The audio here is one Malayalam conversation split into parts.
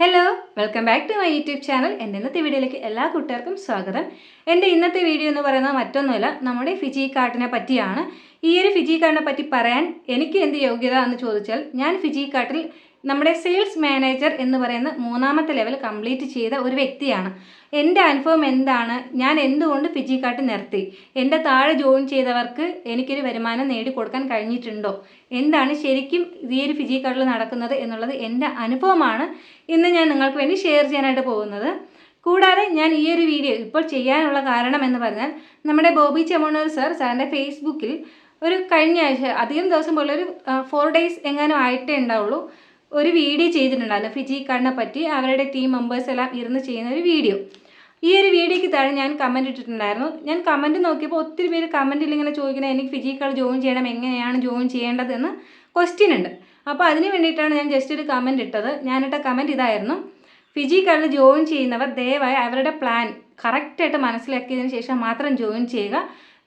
Hello welcome back to my YouTube channel എന്റെ ഇന്നത്തെ വീഡിയോയിലേക്ക് എല്ലാ കൂട്ടുകാർക്കും സ്വാഗതം. എന്റെ ഇന്നത്തെ വീഡിയോ എന്ന് പറയുന്നത് മറ്റൊന്നുമല്ല നമ്മുടെ ഫിജി കാർട്ടിനെ പറ്റിയാണ്. ഈ ഒരു ഫിജി കാർഡിനെ പറ്റി പറയാൻ എനിക്ക് എന്ത് യോഗ്യത എന്ന് ചോദിച്ചാൽ ഞാൻ ഫിജി കാർട്ടിൽ നമ്മുടെ സെയിൽസ് മാനേജർ എന്ന് പറയുന്ന മൂന്നാമത്തെ ലെവൽ കംപ്ലീറ്റ് ചെയ്ത ഒരു വ്യക്തിയാണ്. എന്റെ അനുഭവം എന്താണ്? ഞാൻ എന്തുകൊണ്ട് ഫിജി കാർട്ട് നിർത്തി? എന്റെ താഴെ ജോയിൻ ചെയ്തവർക്ക് എനിക്കൊരു വരുമാനം നേടിക്കൊടുക്കാൻ കഴിഞ്ഞിട്ടുണ്ടോ? എന്താണ് ശരിക്കും ഈ ഒരു ഫിജി കാർട്ടിൽ നടക്കുന്നത് എന്നുള്ളത് എന്റെ അനുഭവമാണ്. ഇന്ന് ഞാൻ നിങ്ങൾക്ക് വേണ്ടി ഷെയർ ചെയ്യാനായിട്ട് പോകുന്നത്. കൂടാതെ ഞാൻ ഈ ഒരു വീഡിയോ ഇപ്പോൾ ചെയ്യാനുള്ള കാരണം എന്ന് പറഞ്ഞാൽ നമ്മുടെ ബോബി ചെമ്മണ്ണൂർ സർ സാറിന്റെ ഫേസ്ബുക്കിൽ ഒരു കഴിഞ്ഞ ആഴ്ച അധികം ദിവസം പോലെ ഒരു ഫോർ ഡേയ്സ് എങ്ങാനും ആയിട്ടേ ഉണ്ടാവുള്ളൂ. ഒരു വീഡിയോ ചെയ്തിട്ടുണ്ടായിരുന്നു. ഫിജി കാർഡിനെ പറ്റി അവരുടെ ടീം മെമ്പേഴ്സ് എല്ലാം ഇരുന്ന് ചെയ്യുന്ന ഒരു വീഡിയോ. ഈ ഒരു വീഡിയോയ്ക്ക് താഴെ ഞാൻ കമന്റ് ഇട്ടിട്ടുണ്ടായിരുന്നു. ഞാൻ കമന്റ് നോക്കിയപ്പോൾ ഒത്തിരി പേര് കമന്റിൽ ഇങ്ങനെ ചോദിക്കുന്നത് എനിക്ക് ഫിജി കാർഡ് ജോയിൻ ചെയ്യണം എങ്ങനെയാണ് ജോയിൻ ചെയ്യേണ്ടതെന്ന് ക്വസ്റ്റ്യൻ ഉണ്ട്. അപ്പോൾ അതിന് വേണ്ടിയിട്ടാണ് ഞാൻ ജസ്റ്റ് ഒരു കമന്റ് ഇട്ടത്. ഞാനിട്ട കമന്റ് ഇതായിരുന്നു. ഫിജി കാർഡിൽ ജോയിൻ ചെയ്യുന്നവർ ദയവായി അവരുടെ പ്ലാൻ കറക്റ്റായിട്ട് മനസ്സിലാക്കിയതിന് ശേഷം മാത്രം ജോയിൻ ചെയ്യുക.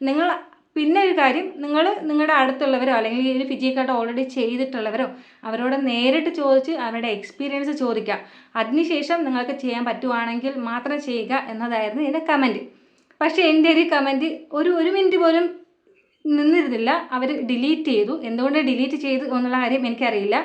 നിങ്ങൾ പിന്നെ ഒരു കാര്യം നിങ്ങൾ നിങ്ങളുടെ അടുത്തുള്ളവരോ അല്ലെങ്കിൽ ഒരു ഫിജി ഓൾറെഡി ചെയ്തിട്ടുള്ളവരോ അവരോട് നേരിട്ട് ചോദിച്ച് അവരുടെ എക്സ്പീരിയൻസ് ചോദിക്കുക. അതിനുശേഷം നിങ്ങൾക്ക് ചെയ്യാൻ പറ്റുവാണെങ്കിൽ മാത്രം ചെയ്യുക എന്നതായിരുന്നു എന്റെ കമന്റ് പക്ഷേ എന്റെ ഒരു കമന്റ് ഒരു ഒരു മിനിറ്റ് പോലും നിന്നിരുന്നില്ല. അവർ ഡിലീറ്റ് ചെയ്തു. എന്തുകൊണ്ട് ഡിലീറ്റ് ചെയ്തു എന്നുള്ള കാര്യം എനിക്കറിയില്ല.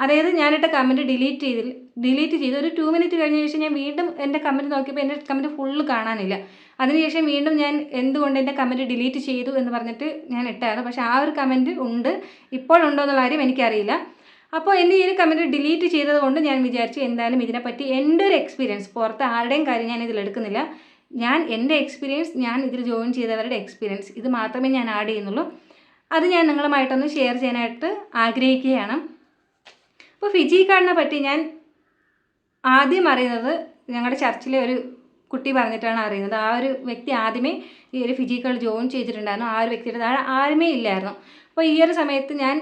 അതായത് ഞാനിട്ട കമന്റ് ഡിലീറ്റ് ചെയ്തില്ല ഡിലീറ്റ് ചെയ്തു ഒരു ടു മിനിറ്റ് കഴിഞ്ഞ ശേഷം ഞാൻ വീണ്ടും എന്റെ കമന്റ് നോക്കിയപ്പോൾ എന്റെ കമന്റ് ഫുള്ള് കാണാനില്ല. അതിനുശേഷം വീണ്ടും ഞാൻ എന്തുകൊണ്ട് എന്റെ കമന്റ് ഡിലീറ്റ് ചെയ്തു എന്ന് പറഞ്ഞിട്ട് ഞാൻ ഇട്ടായിരുന്നു. പക്ഷേ ആ ഒരു കമന്റ് ഉണ്ട്. ഇപ്പോഴുണ്ടോ എന്നുള്ള കാര്യം എനിക്കറിയില്ല. അപ്പോൾ എന്റെ ഈ ഒരു കമന്റ് ഡിലീറ്റ് ചെയ്തതുകൊണ്ട് ഞാൻ വിചാരിച്ചു എന്തായാലും ഇതിനെപ്പറ്റി എന്റെ ഒരു എക്സ്പീരിയൻസ് പുറത്ത് ആരുടെയും കാര്യം ഞാൻ ഇതിലെടുക്കുന്നില്ല ഞാൻ എന്റെ എക്സ്പീരിയൻസ് ഞാൻ ഇതിൽ ജോയിൻ ചെയ്തവരുടെ എക്സ്പീരിയൻസ് ഇത് മാത്രമേ ഞാൻ ആഡ് ചെയ്യുന്നുള്ളൂ. അത് ഞാൻ നിങ്ങളുമായിട്ടൊന്ന് ഷെയർ ചെയ്യാനായിട്ട് ആഗ്രഹിക്കുകയാണ്. അപ്പോൾ ഫിജി കാർഡിനെ പറ്റി ഞാൻ ആദ്യം അറിയുന്നത് ഞങ്ങളുടെ ചർച്ചിലെ ഒരു കുട്ടി പറഞ്ഞിട്ടാണ് അറിയുന്നത്. ആ ഒരു വ്യക്തി ആദ്യമേ ഈ ഒരു ഫിജിക്കൽ ജോയിൻ ചെയ്തിട്ടുണ്ടായിരുന്നു. ആ ഒരു വ്യക്തിയുടെ താഴെ ആരുമേ ഇല്ലായിരുന്നു. അപ്പോൾ ഈ ഒരു സമയത്ത് ഞാൻ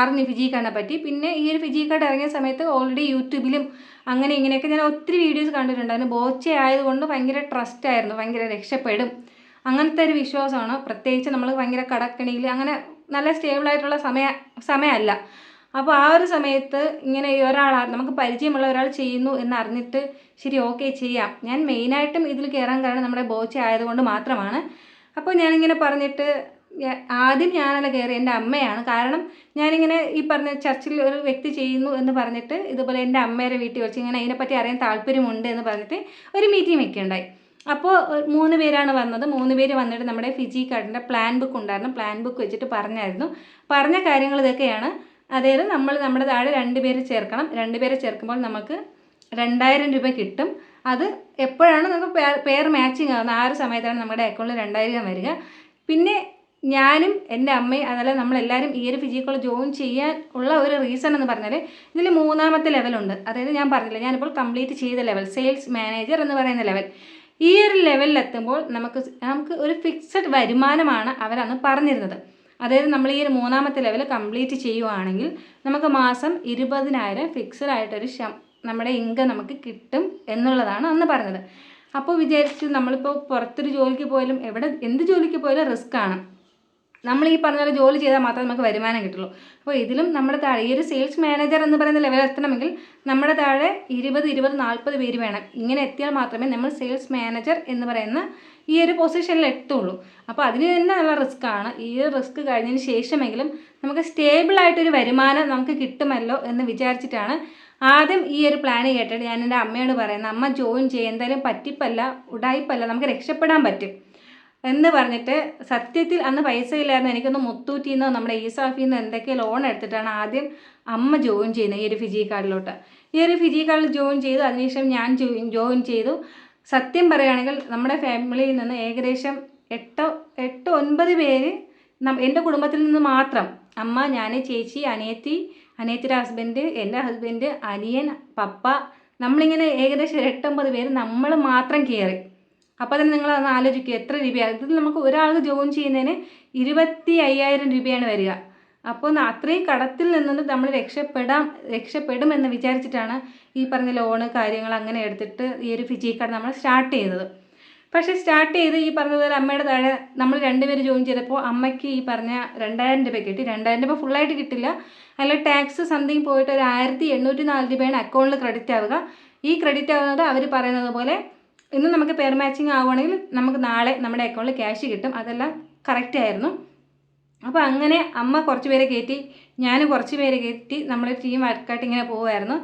അറിഞ്ഞു ഫിജി കാർഡിനെ പറ്റി. പിന്നെ ഈ ഒരു കാർഡ് ഇറങ്ങിയ സമയത്ത് ഓൾറെഡി യൂട്യൂബിലും അങ്ങനെ ഇങ്ങനെയൊക്കെ ഞാൻ ഒത്തിരി വീഡിയോസ് കണ്ടിട്ടുണ്ടായിരുന്നു. ബോച്ച ആയതുകൊണ്ട് ഭയങ്കര ട്രസ്റ്റ് ആയിരുന്നു. ഭയങ്കര രക്ഷപ്പെടും. അങ്ങനത്തെ ഒരു വിശ്വാസമാണ്. പ്രത്യേകിച്ച് നമ്മൾ ഭയങ്കര കടക്കണിയിൽ അങ്ങനെ നല്ല സ്റ്റേബിളായിട്ടുള്ള സമയ സമയമല്ല. അപ്പോൾ ആ ഒരു സമയത്ത് ഇങ്ങനെ ഒരാൾ നമുക്ക് പരിചയമുള്ള ഒരാൾ ചെയ്യുന്നു എന്ന് അറിഞ്ഞിട്ട് ശരി ഓക്കെ ചെയ്യാം. ഞാൻ മെയിനായിട്ടും ഇതിൽ കയറാൻ കാരണം നമ്മുടെ ബോച്ച ആയതുകൊണ്ട് മാത്രമാണ്. അപ്പോൾ ഞാനിങ്ങനെ പറഞ്ഞിട്ട് ആദ്യം ഞാനല്ല കയറി എന്റെ അമ്മയാണ്. കാരണം ഞാനിങ്ങനെ ഈ പറഞ്ഞ ചർച്ചിൽ ഒരു വ്യക്തി ചെയ്യുന്നു എന്ന് പറഞ്ഞിട്ട് ഇതുപോലെ എന്റെ അമ്മയുടെ വീട്ടിൽ വെച്ച് ഇങ്ങനെ അതിനെപ്പറ്റി അറിയാൻ താല്പര്യമുണ്ട് എന്ന് പറഞ്ഞിട്ട് ഒരു മീറ്റിംഗ് വെക്കുകയുണ്ടായി അപ്പോൾ മൂന്ന് പേരാണ് വന്നത്. മൂന്ന് പേര് വന്നിട്ട് നമ്മുടെ ഫിജി കാർഡിന്റെ പ്ലാൻ ബുക്ക് ഉണ്ടായിരുന്നു. പ്ലാൻ ബുക്ക് വെച്ചിട്ട് പറഞ്ഞായിരുന്നു. പറഞ്ഞ കാര്യങ്ങൾ ഇതൊക്കെയാണ്. അതായത് നമ്മൾ നമ്മുടെ താഴെ രണ്ട് പേര് ചേർക്കണം. രണ്ട് പേരെ ചേർക്കുമ്പോൾ നമുക്ക് രണ്ടായിരം രൂപ കിട്ടും. അത് എപ്പോഴാണ് നമുക്ക് പേർ മാച്ചിങ് ആകുന്നത് ആ ഒരു സമയത്താണ് നമ്മുടെ അക്കൗണ്ടിൽ രണ്ടായിരം വരിക. പിന്നെ ഞാനും എന്റെ അമ്മയും അതല്ല നമ്മളെല്ലാവരും ഈ ഒരു ഫിജിക്കൽ ജോയിൻ ചെയ്യാൻ ഉള്ള ഒരു റീസൺ എന്ന് പറഞ്ഞാൽ ഇതിൽ മൂന്നാമത്തെ ലെവലുണ്ട് അതായത് ഞാൻ പറഞ്ഞില്ല ഞാനിപ്പോൾ കംപ്ലീറ്റ് ചെയ്ത ലെവൽ സെയിൽസ് മാനേജർ എന്ന് പറയുന്ന ലെവൽ ഈ ഒരു ലെവലിലെത്തുമ്പോൾ നമുക്ക് നമുക്ക് ഒരു ഫിക്സഡ് വരുമാനമാണ് അവരന്ന് പറഞ്ഞിരുന്നത്. അതായത് നമ്മൾ ഈ ഒരു മൂന്നാമത്തെ ലെവൽ കംപ്ലീറ്റ് ചെയ്യുവാണെങ്കിൽ നമുക്ക് മാസം ഇരുപതിനായിരം ഫിക്സഡ് ആയിട്ടൊരു ശം നമ്മുടെ ഇൻകം നമുക്ക് കിട്ടും എന്നുള്ളതാണ് അന്ന് പറഞ്ഞത്. അപ്പോൾ വിചാരിച്ച് നമ്മളിപ്പോൾ പുറത്തൊരു ജോലിക്ക് പോയാലും എവിടെ എന്ത് ജോലിക്ക് പോയാലും റിസ്ക് ആണ്. നമ്മൾ ഈ പറഞ്ഞ പോലെ ജോലി ചെയ്താൽ മാത്രമേ നമുക്ക് വരുമാനം കിട്ടുള്ളൂ. അപ്പോൾ ഇതിലും നമ്മുടെ താഴെ ഈ ഒരു സെയിൽസ് മാനേജർ എന്ന് പറയുന്ന ലെവൽ എത്തണമെങ്കിൽ നമ്മുടെ താഴെ ഇരുപത് ഇരുപത് നാൽപ്പത് പേര് വേണം. ഇങ്ങനെ എത്തിയാൽ മാത്രമേ നമ്മൾ സെയിൽസ് മാനേജർ എന്ന് പറയുന്ന ഈ ഒരു പൊസിഷനിൽ എത്തുള്ളൂ. അപ്പോൾ അതിന് തന്നെ നല്ല റിസ്ക് ആണ്. ഈ ഒരു റിസ്ക് കഴിഞ്ഞതിന് ശേഷമെങ്കിലും നമുക്ക് സ്റ്റേബിളായിട്ടൊരു വരുമാനം നമുക്ക് കിട്ടുമല്ലോ എന്ന് വിചാരിച്ചിട്ടാണ് ആദ്യം ഈ ഒരു പ്ലാൻ കേട്ടിട്ട് ഞാൻ എന്റെ അമ്മയോട് പറയുന്നത് അമ്മ ജോയിൻ ചെയ്യുക എന്തായാലും പറ്റിപ്പല്ല ഉടായിപ്പല്ല. നമുക്ക് രക്ഷപ്പെടാൻ പറ്റും. എന്ന് പറഞ്ഞിട്ട് സത്യത്തിൽ അന്ന് പൈസ ഇല്ലായിരുന്നു. എനിക്കൊന്ന് മുത്തൂറ്റിൽ നിന്നോ നമ്മുടെ ഈസാഫിൽ നിന്ന് എന്തൊക്കെ ലോൺ എടുത്തിട്ടാണ് ആദ്യം അമ്മ ജോയിൻ ചെയ്യുന്നത് ഈ ഒരു ഫിജി കാർഡിലോട്ട്. ഈ ഒരു ഫിജി കാർഡിൽ ജോയിൻ ചെയ്തു. അതിനുശേഷം ഞാൻ ജോയിൻ ജോയിൻ ചെയ്തു. സത്യം പറയുകയാണെങ്കിൽ നമ്മുടെ ഫാമിലിയിൽ നിന്ന് ഏകദേശം എട്ടോ എട്ടോ ഒൻപത് പേര് എന്റെ കുടുംബത്തിൽ നിന്ന് മാത്രം അമ്മ ഞാൻ ചേച്ചി അനിയത്തി അനിയത്തിയുടെ ഹസ്ബൻഡ് എന്റെ ഹസ്ബൻഡ് അനിയൻ പപ്പ നമ്മളിങ്ങനെ ഏകദേശം എട്ടൊമ്പത് പേര് നമ്മൾ മാത്രം കയറി. അപ്പോൾ തന്നെ നിങ്ങൾ അതൊന്ന് ആലോചിക്കുക എത്ര രൂപയാണ്? ഇതിൽ നമുക്ക് ഒരാൾക്ക് ജോയിൻ ചെയ്യുന്നതിന് ഇരുപത്തി അയ്യായിരം രൂപയാണ് വരിക. അപ്പോൾ അത്രയും കടത്തിൽ നിന്നുകൊണ്ട് നമ്മൾ രക്ഷപ്പെടാം രക്ഷപ്പെടുമെന്ന് വിചാരിച്ചിട്ടാണ് ഈ പറഞ്ഞ ലോണ് കാര്യങ്ങൾ അങ്ങനെ എടുത്തിട്ട് ഈ ഒരു ഫിജി കട നമ്മൾ സ്റ്റാർട്ട് ചെയ്തത്. പക്ഷേ സ്റ്റാർട്ട് ചെയ്ത് ഈ പറഞ്ഞതുപോലെ പോലെ അമ്മയുടെ താഴെ നമ്മൾ രണ്ടുപേര് ജോയിൻ ചെയ്തപ്പോൾ അമ്മയ്ക്ക് ഈ പറഞ്ഞ രണ്ടായിരം രൂപ കിട്ടി. രണ്ടായിരം രൂപ ഫുള്ളായിട്ട് കിട്ടില്ല. അതിൽ ടാക്സ് സംതിങ് പോയിട്ട് ഒരു ആയിരത്തി എണ്ണൂറ്റി നാല് രൂപയാണ് അക്കൗണ്ടിൽ ക്രെഡിറ്റ് ആവുക. ഈ ക്രെഡിറ്റ് ആവുന്നത് അവർ പറയുന്നത് പോലെ ഇന്ന് നമുക്ക് പെയർ മാച്ചിങ് ആവുകയാണെങ്കിൽ നമുക്ക് നാളെ നമ്മുടെ അക്കൗണ്ടിൽ ക്യാഷ് കിട്ടും. അതെല്ലാം കറക്റ്റ് ആയിരുന്നു. അപ്പോൾ അങ്ങനെ അമ്മ കുറച്ച് പേരെ കയറ്റി ഞാൻ കുറച്ച് പേരെ കയറ്റി നമ്മൾ ടീം വർക്കായിട്ട് ഇങ്ങനെ പോവുമായിരുന്നു.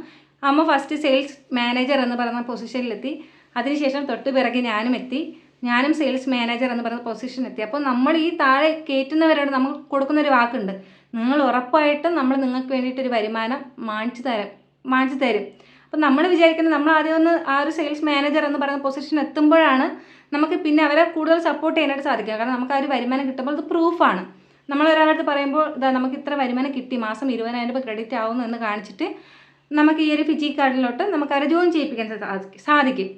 അമ്മ ഫസ്റ്റ് സെയിൽസ് മാനേജർ എന്ന് പറയുന്ന പൊസിഷനിലെത്തി അതിനുശേഷം തൊട്ട് പിറകെ ഞാനും എത്തി. ഞാനും സെയിൽസ് മാനേജർ എന്ന് പറയുന്ന പൊസിഷൻ എത്തി. അപ്പോൾ നമ്മൾ ഈ താഴെ കയറ്റുന്നവരോട് നമ്മൾ കൊടുക്കുന്നൊരു വാക്കുണ്ട്. നിങ്ങൾ ഉറപ്പായിട്ടും നമ്മൾ നിങ്ങൾക്ക് വേണ്ടിയിട്ടൊരു വരുമാനം മാനിച്ചു തരാം മാനിച്ചു തരും. അപ്പം നമ്മൾ വിചാരിക്കുന്നത് നമ്മൾ ആദ്യം ഒന്ന് ആ ഒരു സെയിൽസ് മാനേജർ എന്ന് പറയുന്ന പൊസിഷൻ എത്തുമ്പോഴാണ് നമുക്ക് പിന്നെ അവരെ കൂടുതൽ സപ്പോർട്ട് ചെയ്യാനായിട്ട് സാധിക്കുക. കാരണം നമുക്ക് ആ ഒരു വരുമാനം കിട്ടുമ്പോൾ അത് പ്രൂഫാണ് നമ്മൾ ഒരാളടുത്ത് പറയുമ്പോൾ ഇതാ നമുക്ക് ഇത്ര വരുമാനം കിട്ടി. മാസം ഇരുപതിനായിരം രൂപ ക്രെഡിറ്റ് ആവുന്നു എന്ന് കാണിച്ചിട്ട് നമുക്ക് ഈ ഒരു ഫിജി കാർഡിലോട്ട് നമുക്ക് അവരെ ജോയിൻ ചെയ്യിപ്പിക്കാൻ സാധിക്കും.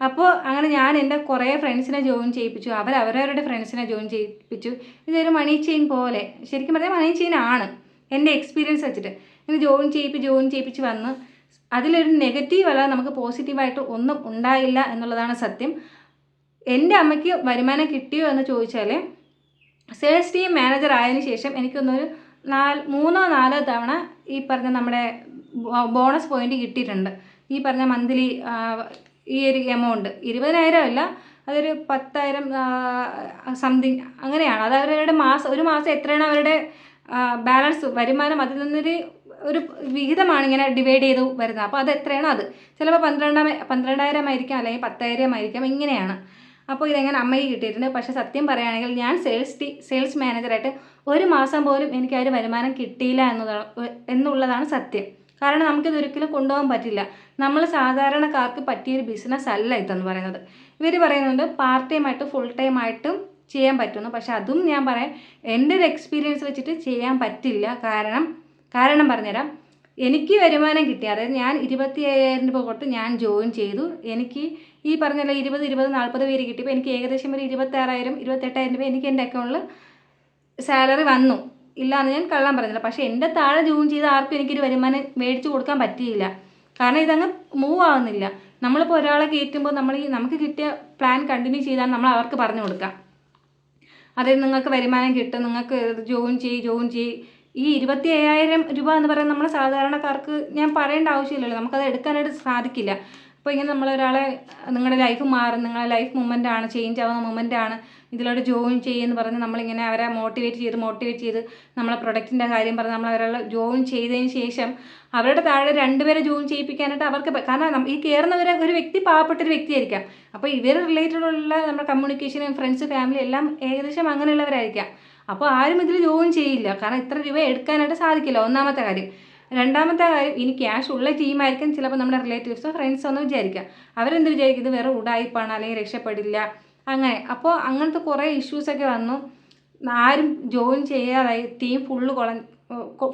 അപ്പോൾ അങ്ങനെ ഞാൻ എന്റെ കുറേ ഫ്രണ്ട്സിനെ ജോയിൻ ചെയ്യിപ്പിച്ചു. അവർ അവരവരുടെ ഫ്രണ്ട്സിനെ ജോയിൻ ചെയ്യിപ്പിച്ചു. ഇതൊരു മണി ചെയിൻ പോലെ ശരിക്കും പറഞ്ഞാൽ മണി ചെയിൻ ആണ്. എന്റെ എക്സ്പീരിയൻസ് വെച്ചിട്ട്. ഇങ്ങനെ ജോയിൻ ചെയ്യിപ്പിച്ച് ജോയിൻ ചെയ്യിപ്പിച്ച് വന്ന് അതിലൊരു നെഗറ്റീവ് അല്ല നമുക്ക് പോസിറ്റീവായിട്ട് ഒന്നും ഉണ്ടായില്ല എന്നുള്ളതാണ് സത്യം. എന്റെ അമ്മയ്ക്ക് വരുമാനം കിട്ടിയോ എന്ന് ചോദിച്ചാൽ സെയിൽസ് ടീം മാനേജർ ആയതിനു ശേഷം എനിക്കൊന്നൊരു നാല് മൂന്നോ നാലോ തവണ ഈ പറഞ്ഞ നമ്മുടെ ബോണസ് പോയിന്റ് കിട്ടിയിട്ടുണ്ട്. ഈ പറഞ്ഞ മന്ത്ലി ഈ ഒരു എമൗണ്ട് ഇരുപതിനായിരം അല്ല അതൊരു പത്തായിരം സംതിങ് അങ്ങനെയാണ്. അത് അവരുടെ മാസം ഒരു മാസം എത്രയാണ് അവരുടെ ബാലൻസ് വരുമാനം അതിൽ നിന്നൊരു ഒരു വിഹിതമാണ് ഇങ്ങനെ ഡിവൈഡ് ചെയ്ത് വരുന്നത്. അപ്പോൾ അത് എത്രയാണ് അത്? ചിലപ്പോൾ പന്ത്രണ്ടാം പന്ത്രണ്ടായിരം ആയിരിക്കാം അല്ലെങ്കിൽ പത്തായിരം ആയിരിക്കാം ഇങ്ങനെയാണ്. അപ്പോൾ ഇതെങ്ങനെ അമ്മയ്ക്ക് കിട്ടിയിട്ടുണ്ട്? പക്ഷേ സത്യം പറയുകയാണെങ്കിൽ ഞാൻ സെയിൽസ് ടീ സെയിൽസ് മാനേജറായിട്ട് ഒരു മാസം പോലും എനിക്ക് ആ ഒരു വരുമാനം കിട്ടിയില്ല എന്നതാണ് എന്നുള്ളതാണ് സത്യം. കാരണം നമുക്കിത് ഒരിക്കലും കൊണ്ടുപോകാൻ പറ്റില്ല. നമ്മൾ സാധാരണക്കാർക്ക് പറ്റിയൊരു ബിസിനസ് അല്ല ഇതെന്ന് പറയുന്നത്. ഇവർ പറയുന്നുണ്ട് പാർട്ട് ടൈം ആയിട്ട് ഫുൾ ടൈമായിട്ടും ചെയ്യാൻ പറ്റുന്നു പക്ഷെ അതും ഞാൻ പറയാം എന്റെ ഒരു എക്സ്പീരിയൻസ് വെച്ചിട്ട് ചെയ്യാൻ പറ്റില്ല. കാരണം കാരണം പറഞ്ഞുതരാം. എനിക്ക് വരുമാനം കിട്ടി. അതായത് ഞാൻ ഇരുപത്തി അയ്യായിരം രൂപ കൊടുത്ത് ഞാൻ ജോയിൻ ചെയ്തു. എനിക്ക് ഈ പറഞ്ഞല്ലോ ഇരുപത് ഇരുപത് നാൽപ്പത് പേര് കിട്ടിയപ്പോൾ എനിക്ക് ഏകദേശം ഒരു ഇരുപത്താറായിരം ഇരുപത്തെട്ടായിരം രൂപ എനിക്ക് എന്റെ അക്കൗണ്ടിൽ സാലറി വന്നു. ഇല്ലയെന്ന് ഞാൻ കള്ളം പറഞ്ഞില്ല. പക്ഷേ എന്റെ താഴെ ജോയിൻ ചെയ്ത ആർക്കും എനിക്കൊരു വരുമാനം മേടിച്ചു കൊടുക്കാൻ പറ്റിയില്ല. കാരണം ഇതങ്ങ് മൂവ് ആവുന്നില്ല. നമ്മളിപ്പോൾ ഒരാളെ കയറ്റുമ്പോൾ നമ്മൾ ഈ നമുക്ക് കിട്ടിയ പ്ലാൻ കണ്ടിന്യൂ ചെയ്താൽ നമ്മൾ അവർക്ക് പറഞ്ഞു കൊടുക്കാം. അതായത് നിങ്ങൾക്ക് വരുമാനം കിട്ടും നിങ്ങൾക്ക് ജോയിൻ ചെയ്യ് ജോയിൻ ചെയ്യ്. ഈ ഇരുപത്തി അയ്യായിരം രൂപ എന്ന് പറയുന്നത് നമ്മൾ സാധാരണക്കാർക്ക് ഞാൻ പറയേണ്ട ആവശ്യമില്ലല്ലോ. നമുക്കത് എടുക്കാനായിട്ട് സാധിക്കില്ല. അപ്പോൾ ഇങ്ങനെ നമ്മളൊരാളെ നിങ്ങളുടെ ലൈഫ് മാറും. നിങ്ങളുടെ ലൈഫ് മൂമെന്റ് ആണ്. ചേഞ്ച് ആവുന്ന മൂമെന്റ് ആണ്. ഇതിലോട്ട് ജോയിൻ ചെയ്യുമെന്ന് പറഞ്ഞ് നമ്മളിങ്ങനെ അവരെ മോട്ടിവേറ്റ് ചെയ്ത് മോട്ടിവേറ്റ് ചെയ്ത് നമ്മളെ പ്രൊഡക്റ്റിന്റെ കാര്യം പറഞ്ഞ് നമ്മൾ അവരെ ജോയിൻ ചെയ്തതിന് ശേഷം അവരുടെ താഴെ രണ്ടുപേരെ ജോയിൻ ചെയ്യിപ്പിക്കാനായിട്ട് അവർക്ക് കാരണം ഈ കയറുന്നവരെ ഒരു വ്യക്തി പാവപ്പെട്ടൊരു വ്യക്തിയായിരിക്കാം. അപ്പോൾ ഇവർ റിലേറ്റഡുള്ള നമ്മുടെ കമ്മ്യൂണിക്കേഷനും ഫ്രണ്ട്സ് ഫാമിലി എല്ലാം ഏകദേശം അങ്ങനെയുള്ളവരായിരിക്കാം. അപ്പോൾ ആരും ഇതിൽ ജോയിൻ ചെയ്യില്ല. കാരണം ഇത്ര രൂപ എടുക്കാനായിട്ട് സാധിക്കില്ല. ഒന്നാമത്തെ കാര്യം. രണ്ടാമത്തെ കാര്യം ഇനി ക്യാഷ് ഉള്ള ടീമായിരിക്കും ചിലപ്പോൾ നമ്മുടെ റിലേറ്റീവ്സോ ഫ്രണ്ട്സോ എന്ന് വിചാരിക്കാം അവരെന്ത് വിചാരിക്കും? ഇത് വേറെ ഉടായിപ്പാണ് അല്ലെങ്കിൽ രക്ഷപ്പെടില്ല. അങ്ങനെ. അപ്പോൾ അങ്ങനത്തെ കുറേ ഇഷ്യൂസൊക്കെ വന്നു. ആരും ജോയിൻ ചെയ്യാതായി. ടീം ഫുള്ള് കൊള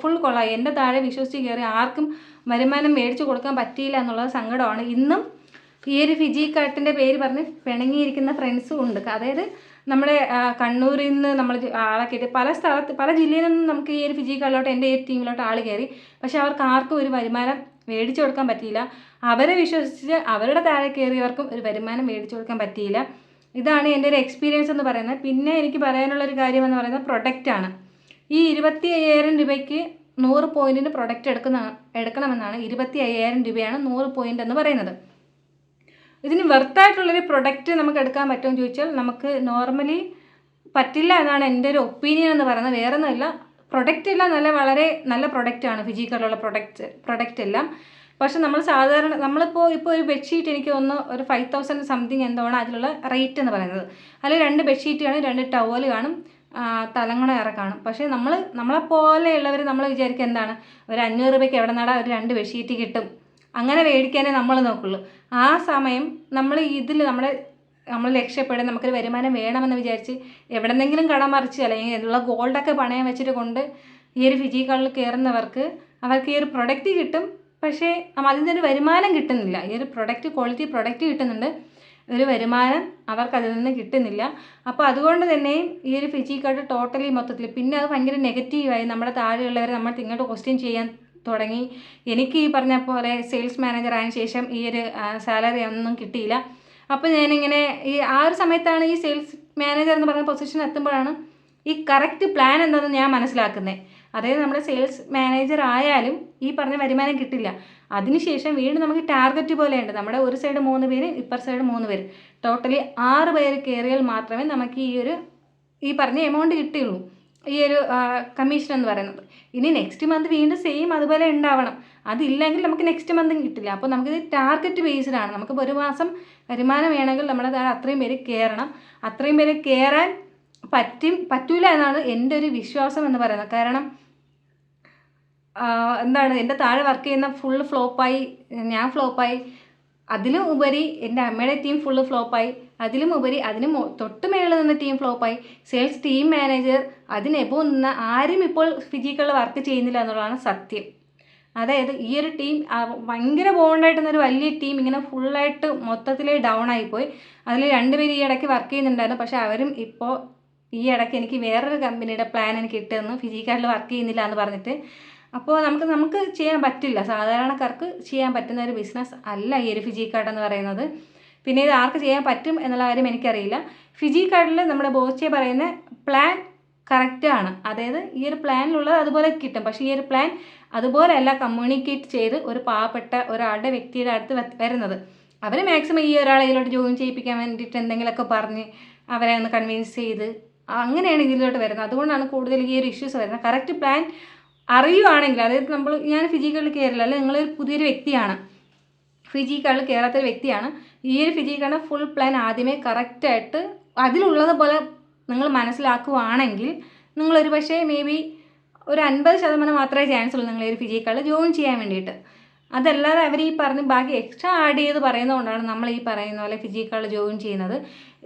ഫുൾ കൊള്ളായി എന്റെ താഴെ വിശ്വസിച്ച് കയറി ആർക്കും വരുമാനം മേടിച്ചു കൊടുക്കാൻ പറ്റിയില്ല എന്നുള്ളത് സങ്കടമാണ്. ഇന്നും ഈ ഒരു ഫിജി കാട്ടിന്റെ പേര് പറഞ്ഞ് പിണങ്ങിയിരിക്കുന്ന ഫ്രണ്ട്സും ഉണ്ട്. അതായത് നമ്മുടെ കണ്ണൂരിൽ നിന്ന് നമ്മൾ ആളെ കയറ്റി പല സ്ഥലത്ത് പല ജില്ലയിൽ നിന്നും നമുക്ക് ഈ ഒരു ഫിജി കാർഡിലോട്ട് എന്റെ ഈ ടീമിലോട്ട് ആൾ കയറി പക്ഷെ അവർക്ക് ആർക്കും ഒരു വരുമാനം മേടിച്ചു കൊടുക്കാൻ പറ്റിയില്ല. അവരെ വിശ്വസിച്ച് അവരുടെ താഴെ കയറിയവർക്കും ഒരു വരുമാനം മേടിച്ചു കൊടുക്കാൻ പറ്റിയില്ല. ഇതാണ് എന്റെ ഒരു എക്സ്പീരിയൻസ് എന്ന് പറയുന്നത്. പിന്നെ എനിക്ക് പറയാനുള്ള ഒരു കാര്യം എന്ന് പറയുന്നത് പ്രൊഡക്റ്റാണ് ഈ ഇരുപത്തി അയ്യായിരം രൂപയ്ക്ക് നൂറ് പോയിന്റിന് പ്രൊഡക്റ്റ് എടുക്കുന്ന എടുക്കണമെന്നാണ്. ഇരുപത്തി അയ്യായിരം രൂപയാണ് നൂറ് പോയിന്റ് എന്ന് പറയുന്നത്. ഇതിന് വെർത്തായിട്ടുള്ളൊരു പ്രൊഡക്റ്റ് നമുക്ക് എടുക്കാൻ പറ്റുമെന്ന് ചോദിച്ചാൽ നമുക്ക് നോർമലി പറ്റില്ല എന്നാണ് എന്റെ ഒരു ഒപ്പീനിയൻ എന്ന് പറയുന്നത്. വേറെ ഒന്നുമില്ല പ്രൊഡക്റ്റ് എല്ലാം നല്ല വളരെ നല്ല പ്രൊഡക്റ്റാണ് ഫിജിക്കലുള്ള പ്രൊഡക്റ്റ് പ്രൊഡക്റ്റ് എല്ലാം. പക്ഷെ നമ്മൾ സാധാരണ നമ്മളിപ്പോൾ ഇപ്പോൾ ഒരു ബെഡ്ഷീറ്റ് എനിക്ക് ഒന്ന് ഒരു ഫൈവ് തൗസൻഡ് സംതിങ് എന്താണ് അതിലുള്ള റേറ്റ് എന്ന് പറയുന്നത്. അതിൽ രണ്ട് ബെഡ്ഷീറ്റ് കാണും രണ്ട് ടവൽ കാണും തലങ്ങണ ഇറ കാണും. പക്ഷേ നമ്മൾ നമ്മളെപ്പോലെയുള്ളവർ നമ്മൾ വിചാരിക്കുക എന്താണ്? ഒരു അഞ്ഞൂറ് രൂപയ്ക്ക് എവിടെ നടാ ഒരു രണ്ട് ബെഡ്ഷീറ്റ് കിട്ടും? അങ്ങനെ മേടിക്കാനേ നമ്മൾ നോക്കുള്ളൂ. ആ സമയം നമ്മൾ ഇതിൽ നമ്മളെ നമ്മൾ രക്ഷപ്പെടും നമുക്കൊരു വരുമാനം വേണമെന്ന് വിചാരിച്ച് എവിടെന്നെങ്കിലും കടം മറിച്ച് അല്ലെങ്കിൽ ഉള്ള ഗോൾഡൊക്കെ പണയം വെച്ചിട്ട് കൊണ്ട് ഈ ഒരു ഫിജി ഫിജിക്കളിൽ കയറുന്നവർക്ക് അവർക്ക് ഈ ഒരു പ്രൊഡക്റ്റ് കിട്ടും. പക്ഷേ അതിൽ നിന്നൊരു വരുമാനം കിട്ടുന്നില്ല. ഈ ഒരു പ്രൊഡക്റ്റ് ക്വാളിറ്റി പ്രൊഡക്റ്റ് കിട്ടുന്നുണ്ട്. ഒരു വരുമാനം അവർക്ക് അതിൽ നിന്ന് കിട്ടുന്നില്ല. അപ്പോൾ അതുകൊണ്ട് തന്നെ ഈ ഒരു ഫിജി കാർഡ് ടോട്ടലി മൊത്തത്തിൽ പിന്നെ അത് ഭയങ്കര നെഗറ്റീവായി നമ്മുടെ താഴെയുള്ളവരെ നമ്മൾ ഇങ്ങോട്ട് ക്വസ്റ്റ്യൻ ചെയ്യാൻ തുടങ്ങി. എനിക്ക് ഈ പറഞ്ഞ പോലെ സെയിൽസ് മാനേജർ ആയതിനു ശേഷം ഈ ഒരു സാലറി ഒന്നും കിട്ടിയില്ല. അപ്പോൾ ഞാനിങ്ങനെ ഈ ആ ഒരു സമയത്താണ് ഈ സെയിൽസ് മാനേജർ എന്ന് പറഞ്ഞ പൊസിഷൻ എത്തുമ്പോഴാണ് ഈ കറക്റ്റ് പ്ലാൻ എന്താണെന്ന് ഞാൻ മനസ്സിലാക്കുന്നത് അതായത് നമ്മുടെ സെയിൽസ് മാനേജർ ആയാലും ഈ പറഞ്ഞ വരുമാനം കിട്ടില്ല. അതിനുശേഷം വീണ്ടും നമുക്ക് ടാർഗറ്റ് പോലെയുണ്ട്. നമ്മുടെ ഒരു സൈഡ് മൂന്ന് പേര് ഇപ്പർ സൈഡ് മൂന്ന് പേര്. ടോട്ടലി ആറ് പേര് കയറിയാൽ മാത്രമേ നമുക്ക് ഈ ഒരു ഈ പറഞ്ഞ എമൗണ്ട് കിട്ടുകയുള്ളൂ ഈ ഒരു കമ്മീഷൻ എന്ന് പറയുന്നത്. ഇനി നെക്സ്റ്റ് മന്ത് വീണ്ടും സെയിം അതുപോലെ ഉണ്ടാവണം. അതില്ലെങ്കിൽ നമുക്ക് നെക്സ്റ്റ് മന്തും കിട്ടില്ല. അപ്പോൾ നമുക്കിത് ടാർഗറ്റ് ബേസ്ഡാണ് ആണ്. നമുക്ക് ഒരു മാസം വരുമാനം വേണമെങ്കിൽ നമ്മുടെ അത്രയും പേര് കയറണം അത്രയും പേര് കയറാൻ പറ്റും പറ്റൂല എന്നാണ് എന്റെ ഒരു വിശ്വാസം എന്ന് പറയുന്നത്. കാരണം എന്താണ് എന്റെ താഴെ വർക്ക് ചെയ്യുന്ന ഫുള്ള് ഫ്ലോപ്പായി ഞാൻ ഫ്ലോപ്പായി അതിലും ഉപരി എന്റെ അമ്മയുടെ ടീം ഫുള്ള് ഫ്ലോപ്പായി അതിലും ഉപരി അതിന് തൊട്ട് മേളിൽ നിന്ന ടീം ഫ്ലോപ്പായി സെയിൽസ് ടീം മാനേജർ അതിനെബോ നിന്ന ആരും ഇപ്പോൾ ഫിജിക്കലിൽ വർക്ക് ചെയ്യുന്നില്ല എന്നുള്ളതാണ് സത്യം. അതായത് ഈ ഒരു ടീം ഭയങ്കര ബോണ്ടായിട്ടുന്നൊരു വലിയ ടീം ഇങ്ങനെ ഫുള്ളായിട്ട് മൊത്തത്തിൽ ഡൗൺ ആയിപ്പോയി. അതിൽ രണ്ടുപേർ ഈ ഇടയ്ക്ക് വർക്ക് ചെയ്യുന്നുണ്ടായിരുന്നു. പക്ഷേ അവരും ഇപ്പോൾ ഈ ഇടയ്ക്ക് എനിക്ക് വേറൊരു കമ്പനിയുടെ പ്ലാൻ എനിക്ക് കിട്ടുമെന്ന് ഫിജിക്കാരിൽ വർക്ക് ചെയ്യുന്നില്ല എന്ന് പറഞ്ഞിട്ട്. അപ്പോൾ നമുക്ക് നമുക്ക് ചെയ്യാൻ പറ്റില്ല. സാധാരണക്കാർക്ക് ചെയ്യാൻ പറ്റുന്ന ഒരു ബിസിനസ് അല്ല ഈ ഒരു ഫിജി കാർഡ് എന്ന് പറയുന്നത്. പിന്നെ ഇത് ആർക്ക് ചെയ്യാൻ പറ്റും എന്നുള്ള കാര്യം എനിക്കറിയില്ല. ഫിജി കാർഡിൽ നമ്മുടെ ബോച്ചെ പറയുന്ന പ്ലാൻ കറക്റ്റാണ് അതായത് ഈ ഒരു പ്ലാനിലുള്ളത് അതുപോലെ കിട്ടും. പക്ഷേ ഈ ഒരു പ്ലാൻ അതുപോലെയല്ല കമ്മ്യൂണിക്കേറ്റ് ചെയ്ത് ഒരു പാവപ്പെട്ട ഒരാളുടെ വ്യക്തിയുടെ അടുത്ത് വരുന്നത്. അവർ മാക്സിമം ഈ ഒരാളെ ഇതിലോട്ട് ജോയിൻ ചെയ്യിപ്പിക്കാൻ വേണ്ടിയിട്ട് എന്തെങ്കിലുമൊക്കെ പറഞ്ഞ് അവരെ ഒന്ന് കൺവിൻസ് ചെയ്ത് അങ്ങനെയാണ് ഇതിലോട്ട് വരുന്നത്. അതുകൊണ്ടാണ് കൂടുതൽ ഈ ഒരു ഇഷ്യൂസ് വരുന്നത്. കറക്റ്റ് പ്ലാൻ അറിയുവാണെങ്കിൽ അതായത് നമ്മൾ ഞാൻ ഫിജിക്കലിൽ കയറില്ല അല്ലെങ്കിൽ നിങ്ങളൊരു പുതിയൊരു വ്യക്തിയാണ്. ഫിജിക്കലിൽ കേരളത്തിലെ വ്യക്തിയാണ്. ഈ ഒരു ഫിജിക്കാണ് ഫുൾ പ്ലാൻ ആദ്യമേ കറക്റ്റായിട്ട് അതിലുള്ളത് പോലെ നിങ്ങൾ മനസ്സിലാക്കുവാണെങ്കിൽ നിങ്ങളൊരു പക്ഷേ മേ ബി ഒരു അൻപത് ശതമാനം മാത്രമേ ചാൻസ് ഉള്ളൂ നിങ്ങൾ ഈ ഒരു ഫിജിക്കലിൽ ജോയിൻ ചെയ്യാൻ വേണ്ടിയിട്ട്. അതല്ലാതെ അവർ ഈ പറഞ്ഞ് ബാക്കി എക്സ്ട്രാ ആഡ് ചെയ്ത് പറയുന്നതുകൊണ്ടാണ് നമ്മൾ ഈ പറയുന്ന പോലെ ഫിജിക്കലിൽ ജോയിൻ ചെയ്യുന്നത്.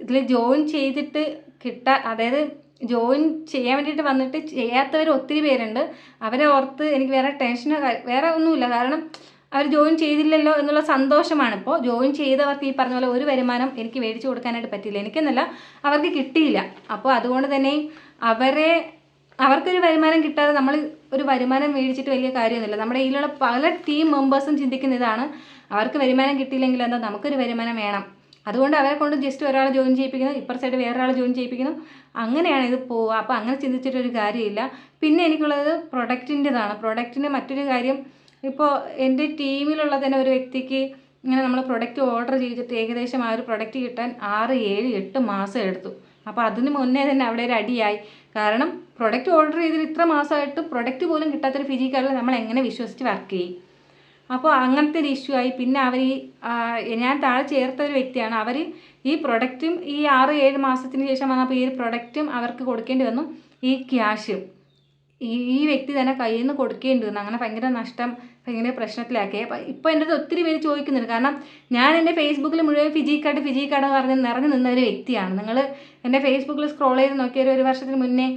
ഇതിൽ ജോയിൻ ചെയ്തിട്ട് കിട്ട അതായത് ജോയിൻ ചെയ്യാൻ വേണ്ടിയിട്ട് വന്നിട്ട് ചെയ്യാത്തവർ ഒത്തിരി പേരുണ്ട്. അവരെ ഓർത്ത് എനിക്ക് വേറെ ടെൻഷനോ വേറെ ഒന്നുമില്ല. കാരണം അവർ ജോയിൻ ചെയ്തില്ലല്ലോ എന്നുള്ള സന്തോഷമാണ് ഇപ്പോൾ ജോയിൻ ചെയ്തവർക്ക് ഈ പറഞ്ഞ പോലെ ഒരു വരുമാനം എനിക്ക് മേടിച്ചു കൊടുക്കാനായിട്ട് പറ്റില്ല. എനിക്കെന്നല്ല അവർക്ക് കിട്ടിയില്ല. അപ്പോൾ അതുകൊണ്ട് തന്നെ അവരെ അവർക്കൊരു വരുമാനം കിട്ടാതെ നമ്മൾ ഒരു വരുമാനം മേടിച്ചിട്ട് വലിയ കാര്യമൊന്നുമില്ല. നമ്മുടെ ഇതിലുള്ള പല ടീം മെമ്പേഴ്സും ചിന്തിക്കുന്ന ഇതാണ്. അവർക്ക് വരുമാനം കിട്ടിയില്ലെങ്കിൽ എന്താ? നമുക്കൊരു വരുമാനം വേണം. അതുകൊണ്ട് അവരെ കൊണ്ട് ജസ്റ്റ് ഒരാൾ ജോയിൻ ചെയ്യിപ്പിക്കുന്നു ഇപ്പുറ സൈഡ് വേറൊരാൾ ജോയിൻ ചെയ്യിപ്പിക്കുന്നു. അങ്ങനെയാണ് ഇത് പോവുക. അപ്പോൾ അങ്ങനെ ചിന്തിച്ചിട്ടൊരു കാര്യമില്ല. പിന്നെ എനിക്കുള്ളത് പ്രൊഡക്റ്റിന്റെതാണ് പ്രൊഡക്റ്റിന്റെ മറ്റൊരു കാര്യം ഇപ്പോൾ എന്റെ ടീമിലുള്ള തന്നെ ഒരു വ്യക്തിക്ക് ഇങ്ങനെ നമ്മൾ പ്രൊഡക്റ്റ് ഓർഡർ ചെയ്തിട്ട് ഏകദേശം ആ ഒരു പ്രൊഡക്റ്റ് കിട്ടാൻ ആറ് ഏഴ് എട്ട് മാസം എടുത്തു. അപ്പോൾ അതിന് മുന്നേ തന്നെ അവിടെ ഒരു അടിയായി. കാരണം പ്രൊഡക്റ്റ് ഓർഡർ ചെയ്തിട്ട് ഇത്ര മാസമായിട്ട് പ്രൊഡക്റ്റ് പോലും കിട്ടാത്തൊരു ഫിജിക്കാരിൽ നമ്മൾ എങ്ങനെ വിശ്വസിച്ച് വർക്ക് ചെയ്യും? അപ്പോൾ അങ്ങനത്തെ ഒരു ഇഷ്യൂ ആയി. പിന്നെ അവർ ഈ ഞാൻ താഴെ ചേർത്ത ഒരു വ്യക്തിയാണ്. അവർ ഈ പ്രൊഡക്റ്റും ഈ ആറ് ഏഴ് മാസത്തിന് ശേഷം വന്നപ്പോൾ ഈ പ്രൊഡക്റ്റും അവർക്ക് കൊടുക്കേണ്ടി വന്നു. ഈ ക്യാഷും ഈ ഈ വ്യക്തി തന്നെ കയ്യിൽ നിന്ന് കൊടുക്കേണ്ടി വന്നു അങ്ങനെ ഭയങ്കര നഷ്ടം ഭയങ്കര പ്രശ്നത്തിലാക്കി. അപ്പം ഇപ്പോൾ എന്റെ അടുത്ത് ഒത്തിരി പേര് ചോദിക്കുന്നുണ്ട്. കാരണം ഞാൻ എന്റെ ഫേസ്ബുക്കിൽ മുഴുവൻ ഫിജി കാർഡ് ഫിജി കാർഡ് പറഞ്ഞ് നിറഞ്ഞു നിന്ന ഒരു വ്യക്തിയാണ്. നിങ്ങൾ എന്റെ ഫേസ്ബുക്കിൽ സ്ക്രോൾ ചെയ്ത് നോക്കിയ ഒരു വർഷത്തിന് മുന്നേ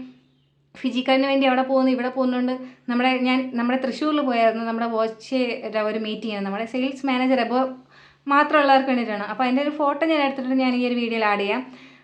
ഫിജിക്കാരന് വേണ്ടി അവിടെ പോകുന്നു ഇവിടെ പോകുന്നുണ്ട്. നമ്മുടെ ഞാൻ നമ്മുടെ തൃശ്ശൂരിൽ പോയായിരുന്നു. നമ്മുടെ വാച്ച് ഒരു മീറ്റിംഗ് നമ്മുടെ സെയിൽസ് മാനേജർ അപ്പോൾ മാത്രമുള്ളവർക്ക് വേണ്ടിയിട്ടാണ്. അപ്പോൾ അതിന്റെ ഒരു ഫോട്ടോ ഞാൻ എടുത്തിട്ട് ഞാൻ ഈ ഒരു വീഡിയോയിൽ ആഡ് ചെയ്യാം.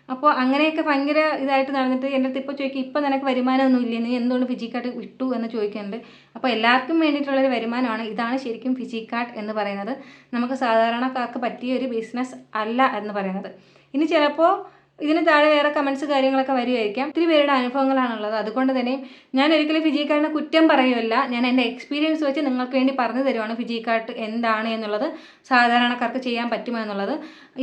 അപ്പോൾ അങ്ങനെയൊക്കെ ഭയങ്കര ഇതായിട്ട് നടന്നിട്ട് എന്റെ അടുത്ത് ഇപ്പോൾ ചോദിക്കും ഇപ്പം നിനക്ക് വരുമാനമൊന്നും ഇല്ലേ? നീ എന്തുകൊണ്ട് ഫിജി കാർഡ് വിട്ടു? എന്ന് ചോദിക്കുന്നുണ്ട്. അപ്പോൾ എല്ലാവർക്കും വേണ്ടിയിട്ടുള്ളൊരു വരുമാനമാണ്. ഇതാണ് ശരിക്കും ഫിജി കാർഡ് എന്ന് പറയുന്നത്. നമുക്ക് സാധാരണക്കാർക്ക് പറ്റിയ ഒരു ബിസിനസ് അല്ല എന്ന് പറയുന്നത്. ഇനി ചിലപ്പോൾ ഇതിന് താഴെ വേറെ കമൻസ് കാര്യങ്ങളൊക്കെ വരുമായിരിക്കാം ഒത്തിരി പേരുടെ അനുഭവങ്ങളാണുള്ളത്. അതുകൊണ്ട് തന്നെ ഞാൻ ഒരിക്കലും ഫിജിക്കാർഡിനെ കുറ്റം പറയുമല്ല ഞാൻ എന്റെ എക്സ്പീരിയൻസ് വെച്ച് നിങ്ങൾക്ക് വേണ്ടി പറഞ്ഞു തരുവാണ് ഫിജിക്കാർട്ട് എന്താണ് എന്നുള്ളത് സാധാരണക്കാർക്ക് ചെയ്യാൻ പറ്റുമോ എന്നുള്ളത്.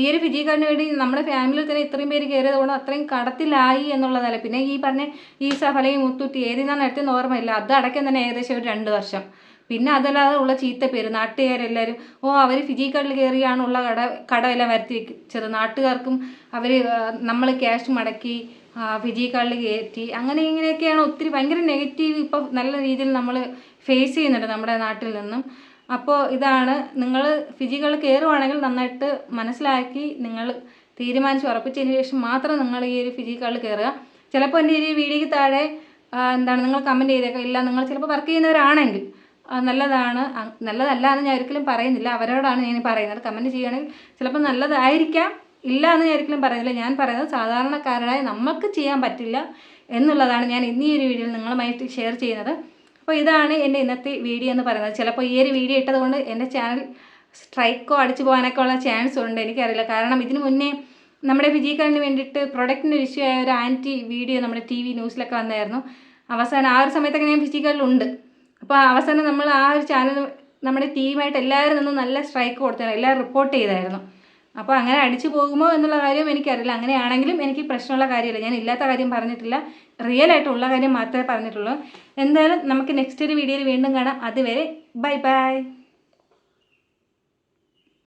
ഈ ഒരു ഫിജിക്കാർട്ടിന് വേണ്ടി നമ്മുടെ ഫാമിലിയിൽ തന്നെ ഇത്രയും പേര് കയറിയത് കൊണ്ട് അത്രയും കടത്തിലായി എന്നുള്ളതല്ല. പിന്നെ ഈ പറഞ്ഞ ഈ സഫലയും മുത്തൂറ്റി ഏതിനാണ് എടുത്തെന്ന് ഓർമ്മയില്ല. അത് അടക്കം തന്നെ ഏകദേശം ഒരു രണ്ട് വർഷം. പിന്നെ അതല്ലാതെ ഉള്ള ചീത്ത പേര് നാട്ടുകാരെല്ലാവരും ഓ അവർ ഫിജിക്കലിൽ കയറിയാണുള്ള കട കടമെല്ലാം വരുത്തി വെച്ചത് നാട്ടുകാർക്കും അവർ നമ്മൾ ക്യാഷ് മടക്കി ഫിജി കാളിൽ കയറ്റി അങ്ങനെ ഇങ്ങനെയൊക്കെയാണ് ഒത്തിരി ഭയങ്കര നെഗറ്റീവ് ഇപ്പോൾ നല്ല രീതിയിൽ നമ്മൾ ഫേസ് ചെയ്യുന്നുണ്ട് നമ്മുടെ നാട്ടിൽ നിന്നും. അപ്പോൾ ഇതാണ് നിങ്ങൾ ഫിജികൾ കയറുവാണെങ്കിൽ നന്നായിട്ട് മനസ്സിലാക്കി നിങ്ങൾ തീരുമാനിച്ച് ഉറപ്പിച്ചതിന് ശേഷം മാത്രം നിങ്ങൾ ഈ ഒരു ഫിജി കാളിൽ കയറുക. ചിലപ്പോൾ എന്റെ ഈ വീഡിയോയ്ക്ക് താഴെ എന്താണ് നിങ്ങൾ കമന്റ് ചെയ്തേക്കാം. ഇല്ല നിങ്ങൾ ചിലപ്പോൾ വർക്ക് ചെയ്യുന്നവരാണെങ്കിൽ നല്ലതാണ്. നല്ലതല്ല എന്ന് ഞാൻ ഒരിക്കലും പറയുന്നില്ല. അവരോടാണ് ഞാൻ പറയുന്നത്. കമന്റ് ചെയ്യുകയാണെങ്കിൽ ചിലപ്പോൾ നല്ലതായിരിക്കാം. ഇല്ല എന്ന് ഞാൻ ഒരിക്കലും പറയുന്നില്ല. ഞാൻ പറയുന്നത് സാധാരണക്കാരായ നമുക്ക് ചെയ്യാൻ പറ്റില്ല എന്നുള്ളതാണ് ഞാൻ ഇന്നീ ഒരു വീഡിയോയിൽ നിങ്ങളുമായിട്ട് ഷെയർ ചെയ്യുന്നത്. അപ്പോൾ ഇതാണ് എന്റെ ഇന്നത്തെ വീഡിയോ എന്ന് പറയുന്നത്. ചിലപ്പോൾ ഈ ഒരു വീഡിയോ ഇട്ടതുകൊണ്ട് എന്റെ ചാനൽ സ്ട്രൈക്കോ അടിച്ചു പോകാനൊക്കെ ഉള്ള ചാൻസ് ഉണ്ട്. എനിക്കറിയില്ല. കാരണം ഇതിനു മുന്നേ നമ്മുടെ വിജയിക്കാരന് വേണ്ടിയിട്ട് പ്രൊഡക്റ്റിന് ഇഷ്യൂ ആയ ഒരു ആന്റി വീഡിയോ നമ്മുടെ ടി വി ന്യൂസിലൊക്കെ വന്നായിരുന്നു. അവസാനം ആ ഒരു സമയത്തൊക്കെ ഞാൻ ഫിജിക്കാരിലുണ്ട് അപ്പോൾ അവസാനം നമ്മൾ ആ ഒരു ചാനൽ നമ്മുടെ ടീമായിട്ട് എല്ലാവരും നിന്ന് നല്ല സ്ട്രൈക്ക് കൊടുത്തായിരുന്നു എല്ലാവരും റിപ്പോർട്ട് ചെയ്തായിരുന്നു. അപ്പോൾ അങ്ങനെ അടിച്ചു പോകുമോ എന്നുള്ള കാര്യം എനിക്കറിയില്ല. അങ്ങനെയാണെങ്കിലും എനിക്ക് പ്രശ്നമുള്ള കാര്യമില്ല. ഞാൻ ഇല്ലാത്ത കാര്യം പറഞ്ഞിട്ടില്ല. റിയൽ ആയിട്ടുള്ള കാര്യം മാത്രമേ പറഞ്ഞിട്ടുള്ളൂ. എന്തായാലും നമുക്ക് നെക്സ്റ്റ് ഒരു വീഡിയോയിൽ വീണ്ടും കാണാം. അതുവരെ ബൈ ബൈ